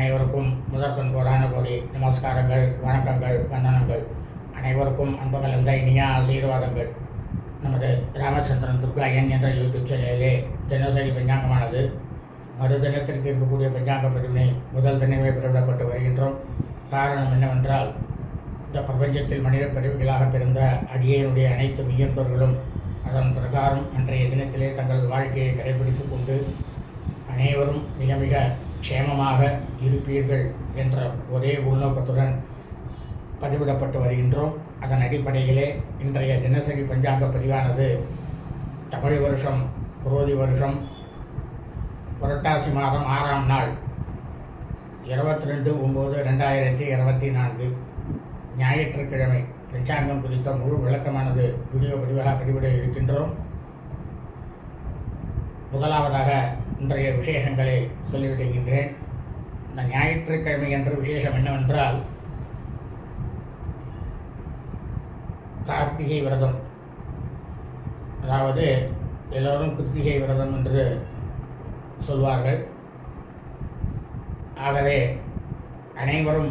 அனைவருக்கும் முதற்கண் கோடான கோடி நமஸ்காரங்கள் வணக்கங்கள் வந்தனங்கள். அனைவருக்கும் அன்பு கலந்த இனிய ஆசீர்வாதங்கள். நமது ராமச்சந்திரன் துர்காயன் என்ற யூடியூப் சேனலிலே தினசரி பஞ்சாங்கமானது. மறுதினத்திற்கு இருக்கக்கூடிய பஞ்சாங்க பதிவினை முதல் தினமே பிறவிடப்பட்டு வருகின்றோம். காரணம் என்னவென்றால் இந்த பிரபஞ்சத்தில் மனித பிரிவுகளாக பிறந்த அடியனுடைய அனைத்து மெய்யன்பர்களும் அதன் பிரகாரம் அன்றைய தினத்திலே தங்கள் வாழ்க்கையை கடைபிடித்துக் கொண்டு அனைவரும் மிக மிக க்ஷேமமாக இருப்பீர்கள் என்ற ஒரே உள்நோக்கத்துடன் பதிவிடப்பட்டு வருகின்றோம். அதன் அடிப்படையிலே இன்றைய தினசரி பஞ்சாங்க பதிவானது தமிழ் வருஷம் குரோதி வருஷம் புரட்டாசி மாதம் ஆறாம் நாள் இருபத்தி ரெண்டு ஒம்பது ரெண்டாயிரத்தி இருபத்தி நான்கு. ஞாயிற்றுக்கிழமை பஞ்சாங்கம் குறித்த முழு விளக்கமானது வீடியோ பதிவாக பதிவிட இருக்கின்றோம். முதலாவதாக இன்றைய விசேஷங்களை சொல்லிவிடுகின்றேன். இந்த ஞாயிற்றுக்கிழமை என்று விசேஷம் என்னவென்றால் கார்த்திகை விரதம். அதாவது எல்லோரும் கிருத்திகை விரதம் என்று சொல்வார்கள். ஆகவே அனைவரும்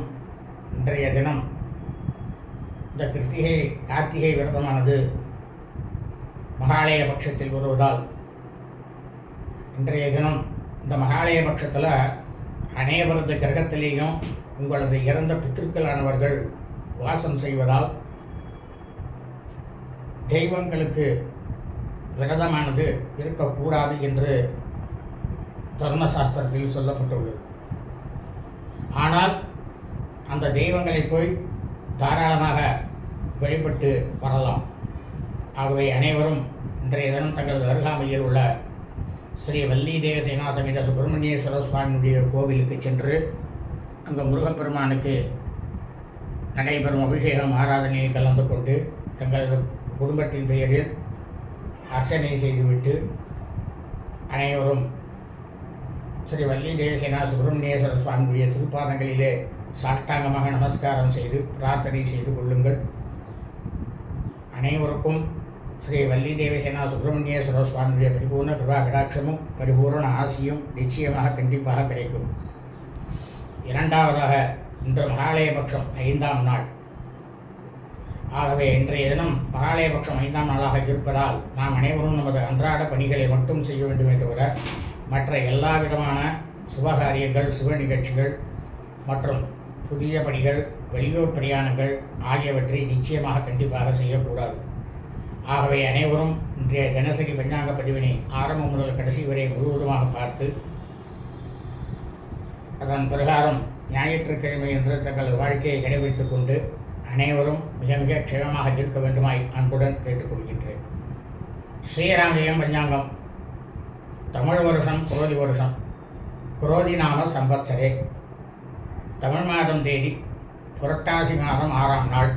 இன்றைய தினம் இந்த கிருத்திகை கார்த்திகை விரதமானது மகாலய பட்சத்தில் வருவதால் இன்றைய தினம் இந்த மகாலய பட்சத்தில் அனைவரது கிரகத்திலேயும் உங்களது இறந்த பித்திருக்களானவர்கள் வாசம் செய்வதால் தெய்வங்களுக்கு விரதமானது இருக்கக்கூடாது என்று தர்மசாஸ்திரத்தில் சொல்லப்பட்டுள்ளது. ஆனால் அந்த தெய்வங்களை போய் தாராளமாக வழிபட்டு வரலாம். ஆகவே அனைவரும் இன்றைய தினம் தங்களது அருகாமையில் உள்ள ஸ்ரீ வள்ளி தேவசேனா சமேத சுப்பிரமணியேஸ்வர சுவாமியுடைய கோவிலுக்கு சென்று அங்கே முருகப்பெருமானுக்கு நடைபெறும் அபிஷேகம் ஆராதனையை கலந்து கொண்டு தங்களது குடும்பத்தின் பெயரில் அர்ச்சனை செய்துவிட்டு அனைவரும் ஸ்ரீ வள்ளி தேவசேனா சுப்பிரமணியேஸ்வர சுவாமியுடைய திருப்பாதங்களிலே சாஷ்டாங்கமாக நமஸ்காரம் செய்து பிரார்த்தனை செய்து கொள்ளுங்கள். அனைவருக்கும் ஸ்ரீ வள்ளி தேவசேனா சுப்பிரமணியேஸ்வர சுவாமியுடைய பரிபூர்ண கிருபா கடாட்சமும் பரிபூர்ண ஆசியும் நிச்சயமாக கண்டிப்பாக கிடைக்கும். இரண்டாவதாக இன்று மகாலயபக்ஷம் ஐந்தாம் நாள். ஆகவே இன்றைய தினம் மகாலயபக்ஷம் ஐந்தாம் நாளாக இருப்பதால் நாம் அனைவரும் நமது அன்றாட பணிகளை மட்டும் செய்ய வேண்டுமே தவிர மற்ற எல்லா விதமான சுபகாரியங்கள் சுப நிகழ்ச்சிகள் மற்றும் புதிய பணிகள் வெளியூர் பிரயாணங்கள் ஆகியவற்றை நிச்சயமாக கண்டிப்பாக செய்யக்கூடாது. ஆகவே அனைவரும் இன்றைய தினசரி பஞ்சாங்க பதிவினை ஆரம்பம் முதல் கடைசி வரை முழுவதுமாக பார்த்து அதன் பிரகாரம் ஞாயிற்றுக்கிழமை என்று தங்கள் வாழ்க்கையை கடைபிடித்துக் கொண்டு அனைவரும் மிக மிக க்ஷேமமாக இருக்க வேண்டுமாய் அன்புடன் கேட்டுக்கொள்கின்றேன். ஸ்ரீராமஜெயம் பஞ்சாங்கம். தமிழ் வருஷம் குரோதி வருஷம். குரோதி நாம சம்பத்சரே. தமிழ் மாதம் தேதி புரட்டாசி மாதம் ஆறாம் நாள்.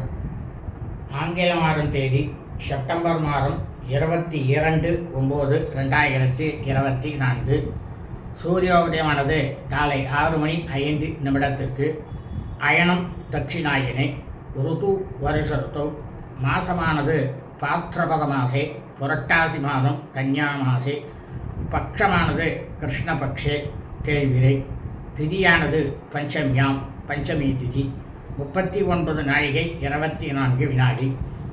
ஆங்கில மாதம் தேதி செப்டம்பர் மாதம் இருபத்தி இரண்டு ஒம்பது ரெண்டாயிரத்தி இருபத்தி நான்கு. சூரியோதயமானது காலை ஆறு மணி ஐந்து நிமிடத்திற்கு அயனம் தட்சிணாயினை ருது வருஷ ருத்து மாசமானது பாத்திரபத மாசே புரட்டாசி மாதம் கன்யா மாசே பட்சமானது கிருஷ்ணபக்ஷே தேய்விரை திதியானது பஞ்சமியாம் பஞ்சமி திதி. முப்பத்தி ஒன்பது நாழிகை இருபத்தி நான்கு வினாடி.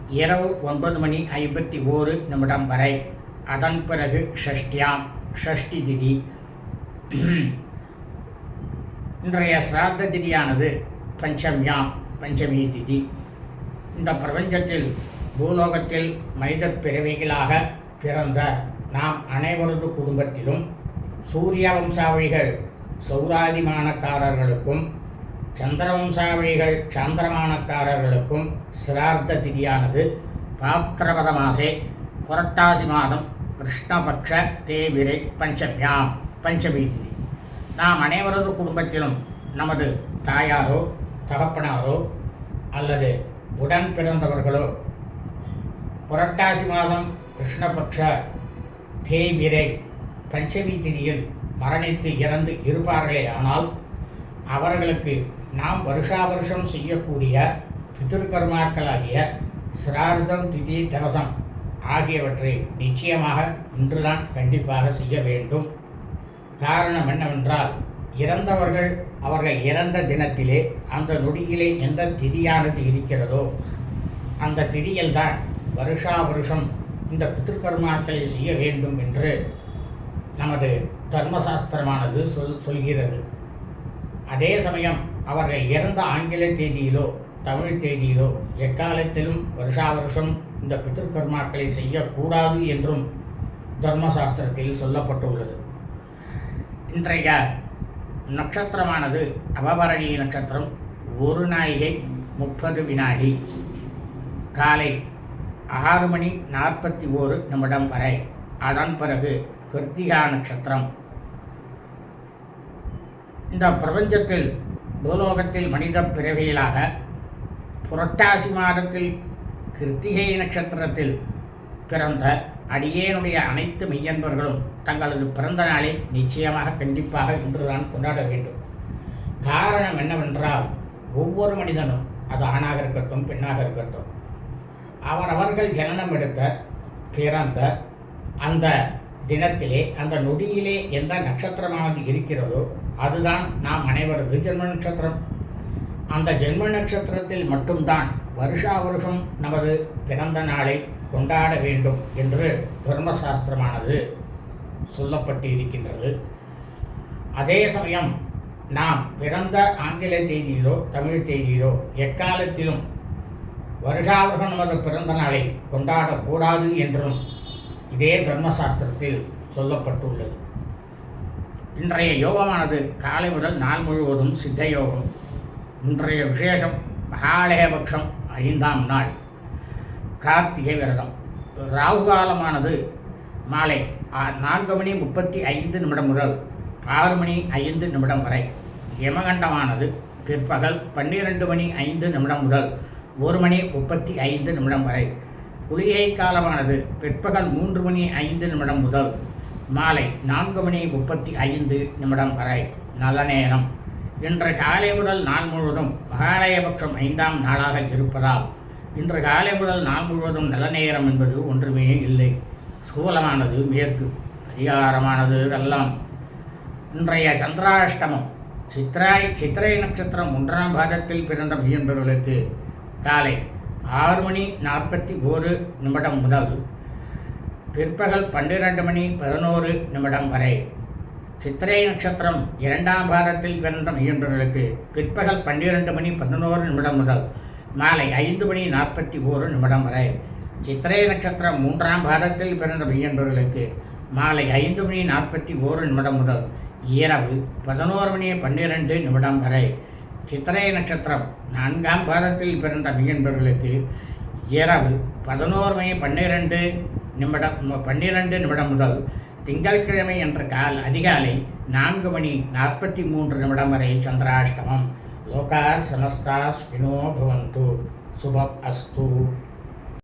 இரவு ஒன்பது மணி ஐம்பத்தி ஓரு நிமிடம் வரை. அதன் பிறகு ஷஷ்டியாம் ஷஷ்டி திதி. இன்றைய சிராத்த திதியானது பஞ்சம்யாம் பஞ்சமி திதி. இந்த பிரபஞ்சத்தில் பூலோகத்தில் மனித பிறவிகளாக பிறந்த நாம் அனைவரது குடும்பத்திலும் சூரிய வம்சாவளிகள் சௌராதிமானக்காரர்களுக்கும் சந்திரவம்சாவழிகள் சாந்திரமானக்காரர்களுக்கும் சிரார்த்த திதியானது பாத்திரபத மாசே புரட்டாசி மாதம் கிருஷ்ணபக்ஷ தேவிரை பஞ்சமியாம் பஞ்சமி திதி நாம் அனைவரது குடும்பத்திலும் நமது தாயாரோ தகப்பனாரோ அல்லது உடன் பிறந்தவர்களோ புரட்டாசி மாதம் கிருஷ்ணபக்ஷ தேவிரை பஞ்சமி திதியில் மரணித்து இறந்து இருப்பார்களே ஆனால் அவர்களுக்கு நாம் வருஷா வருஷம் செய்யக்கூடிய பிதிருக்கர்மாக்களாகிய சிரார்த்தம் திதி தவசம் ஆகியவற்றை நிச்சயமாக இன்றுதான் கண்டிப்பாக செய்ய வேண்டும். காரணம் என்னவென்றால் இறந்தவர்கள் அவர்கள் இறந்த தினத்திலே அந்த நொடியிலே எந்த திதியானது இருக்கிறதோ அந்த திதியில்தான் வருஷா வருஷம் இந்த பித்திருக்கர்மாக்களை செய்ய வேண்டும் என்று நமது தர்மசாஸ்திரமானது சொல் சொல்கிறது. அதே சமயம் அவர்கள் இறந்த ஆங்கில தேதியிலோ தமிழ் தேதியிலோ எக்காலத்திலும் வருஷா வருஷம் இந்த பித்திருக்கர்மாக்களை செய்யக்கூடாது என்றும் தர்மசாஸ்திரத்தில் சொல்லப்பட்டுள்ளது. இன்றைய நட்சத்திரமானது அபபரணி நட்சத்திரம் ஒரு நாயகை முப்பது வினாடி. காலை ஆறு மணி நாற்பத்தி ஓரு நிமிடம் வரை. அதன் பிறகு கிருத்திகா நட்சத்திரம் இந்த பிரபஞ்சத்தில் பூலோகத்தில் மனித பிறவியலாக புரட்டாசி மாதத்தில் கிருத்திகை நட்சத்திரத்தில் பிறந்த அடியேனுடைய அனைத்து மெய்யன்பர்களும் தங்களது பிறந்த நாளை நிச்சயமாக கண்டிப்பாக இன்றுதான் கொண்டாட வேண்டும். காரணம் என்னவென்றால் ஒவ்வொரு மனிதனும் அது ஆணாக இருக்கட்டும் பெண்ணாக இருக்கட்டும். அவரவர்கள் ஜனனம் எடுத்த பிறந்த அந்த தினத்திலே அந்த நொடியிலே எந்த நட்சத்திரமானது இருக்கிறதோ அதுதான் நாம் அனைவரது ஜென்ம நட்சத்திரம். அந்த ஜென்ம நட்சத்திரத்தில் மட்டும்தான் வருஷா வருஷம் நமது பிறந்த நாளை கொண்டாட வேண்டும் என்று தர்மசாஸ்திரமானது சொல்லப்பட்டு இருக்கின்றது அதே சமயம் நாம் பிறந்த ஆங்கில தேதியிலோ தமிழ் தேதியிலோ எக்காலத்திலும் வருஷாவர்கள் நமது பிறந்த நாளை கொண்டாடக்கூடாது என்றும் இதே தர்மசாஸ்திரத்தில் சொல்லப்பட்டுள்ளது. இன்றைய யோகமானது காலை முதல் நாள் முழுவதும் சித்த யோகம். இன்றைய விசேஷம் மகாலயபக்ஷம் ஐந்தாம் நாள் கார்த்திகை விரதம். ராகு காலமானது மாலை நான்கு மணி முப்பத்தி ஐந்து நிமிடம் முதல் ஆறு மணி ஐந்து நிமிடம் வரை. யமகண்டமானது பிற்பகல் பன்னிரண்டு மணி ஐந்து நிமிடம் முதல் ஒரு மணி முப்பத்தி ஐந்து நிமிடம் வரை. குளிகை காலமானது பிற்பகல் மூன்று மணி ஐந்து நிமிடம் முதல் மாலை நான்கு மணி முப்பத்தி ஐந்து நிமிடம் வரை நல்ல நேரம். இன்று காலை முதல் நாள் முழுவதும் மகாலயபக்ஷம் ஐந்தாம் நாளாக இருப்பதால் இன்று காலை முதல் நாள் முழுவதும் நல்ல நேரம் என்பது ஒன்றுமே இல்லை. சூலமானது மேற்கு பரிகாரமானது வெள்ளம் இன்றைய சந்திராஷ்டமம் சித்ராய் சித்திரை நட்சத்திரம் ஒன்றாம் பாதத்தில் பிறந்த மையன்பர்களுக்கு காலை ஆறு மணி நாற்பத்தி ஓரு நிமிடம் முதல் பிற்பகல் பன்னிரண்டு மணி பதினோரு நிமிடம் வரை. சித்திரை நட்சத்திரம் இரண்டாம் பாதத்தில் பிறந்த மையன்பர்களுக்கு பிற்பகல் பன்னிரண்டு மணி பதினோரு நிமிடம் முதல் மாலை ஐந்து மணி நாற்பத்தி ஓரு நிமிடம் வரை. சித்திரை நட்சத்திரம் மூன்றாம் பாதத்தில் பிறந்த மையன்பர்களுக்கு மாலை ஐந்து மணி நாற்பத்தி ஓரு நிமிடம் முதல் இரவு பதினோரு மணி பன்னிரண்டு நிமிடம் வரை. சித்திரை நட்சத்திரம் நான்காம் பாதத்தில் பிறந்த மையன்பர்களுக்கு இரவு பதினோரு மணி பன்னிரெண்டு நிமிடம் பன்னிரண்டு நிமிடம் முதல் திங்கட்கிழமை என்ற கால் அதிகாலை நான்கு மணி நாற்பத்தி மூன்று நிமிடம் வரை சந்திராஷ்டமம். லோகா சமஸ்தா ஸ்வினோ பவந்து. சுபம் அஸ்து.